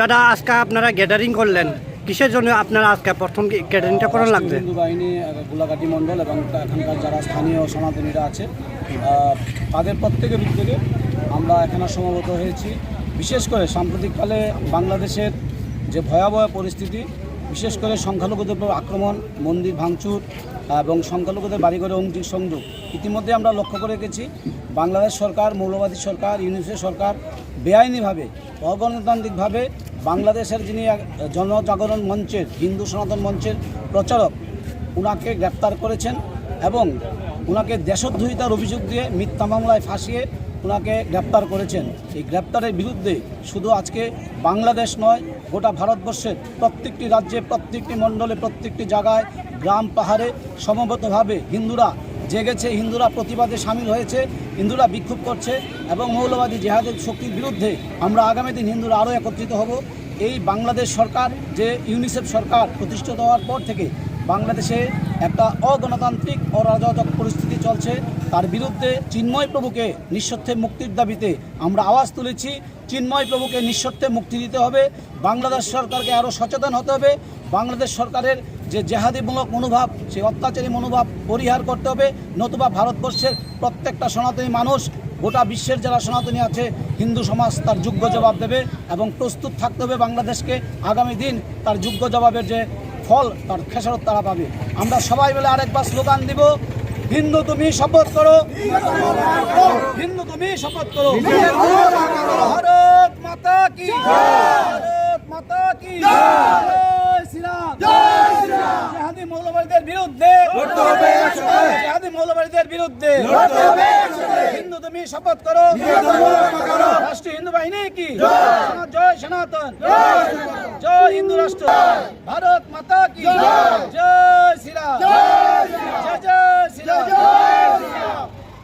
দাদা, আজকে আপনারা গ্যাদারিং করলেন। কিসের জন্য আপনারা আজকে প্রথম গ্যাদারিংটা করার লাগবে? হিন্দু বাহিনী গোলাঘাটি মণ্ডল এবং এখানকার যারা স্থানীয় সনাতনীরা আছে তাদের প্রত্যেকের উদ্যোগে আমরা এখানে সমবেত হয়েছি। বিশেষ করে সাম্প্রতিককালে বাংলাদেশের যে ভয়াবহ পরিস্থিতি, বিশেষ করে সংখ্যালঘুদের আক্রমণ, মন্দির ভাঙচুর এবং সংখ্যালঘুদের বাড়িঘরে অঙ্গিক সংযোগ। ইতিমধ্যে আমরা লক্ষ্য করে রেখেছি, বাংলাদেশ সরকার, মৌলবাদী সরকার, ইউনিসেফ সরকার বেআইনিভাবে, অগণতান্ত্রিকভাবে বাংলাদেশের যিনি জনজাগরণ মঞ্চের, হিন্দু সনাতন মঞ্চের প্রচারক, উনাকে গ্রেপ্তার করেছেন এবং উনাকে দেশদ্রোহিতার অভিযোগ দিয়ে মিথ্যা মামলায় ফাঁসিয়ে উনাকে গ্রেপ্তার করেছেন। এই গ্রেপ্তারের বিরুদ্ধে শুধু আজকে বাংলাদেশ নয়, গোটা ভারতবর্ষের প্রত্যেকটি রাজ্যে, প্রত্যেকটি মণ্ডলে, প্রত্যেকটি জায়গায়, গ্রাম পাহাড়ে সমবেতভাবে হিন্দুরা জেগেছে, হিন্দুরা প্রতিবাদে সামিল হয়েছে, হিন্দুরা বিক্ষোভ করছে এবং মৌলবাদী জেহাদের শক্তির বিরুদ্ধে আমরা আগামী দিন হিন্দুরা আরও একত্রিত হব। এই বাংলাদেশ সরকার যে ইউনিসেফ সরকার প্রতিষ্ঠিত হওয়ার পর থেকে বাংলাদেশে একটা অগণতান্ত্রিক অরাজক পরিস্থিতি চলছে। তার বিরুদ্ধে চিন্ময় প্রভুকে নিঃস্বার্থে মুক্তির দাবিতে আমরা আওয়াজ তুলেছি। চিন্ময় প্রভুকে নিঃস্বার্থে মুক্তি দিতে হবে। বাংলাদেশ সরকারকে আরও সচেতন হতে হবে। বাংলাদেশ সরকারের যে জেহাদিমূলক মনোভাব, সেই অত্যাচারী মনোভাব পরিহার করতে হবে। নতুবা ভারতবর্ষের প্রত্যেকটা সনাতনী মানুষ, গোটা বিশ্বের যারা সনাতনী আছে, হিন্দু সমাজ তার যোগ্য জবাব দেবে এবং প্রস্তুত থাকতে হবে বাংলাদেশকে। আগামী দিন তার যোগ্য জবাবের যে ফল তার খেসারত তারা পাবে আমরা সবাই মিলে আরেকবার স্লোগান দিব হিন্দু তুমি শপথ করো হিন্দু তুমি শপথ করো ভারত মাতা কি ভারত মাতা কি জেহাদি মৌলবাদীদের বিরুদ্ধে জেহাদি মৌলবাদীদের বিরুদ্ধে তুমি শপথ করো। রাষ্ট্রীয় হিন্দু বাহিনী কি? জয়। সনাতন। জয় হিন্দু রাষ্ট্র। ভারত মাতা কি?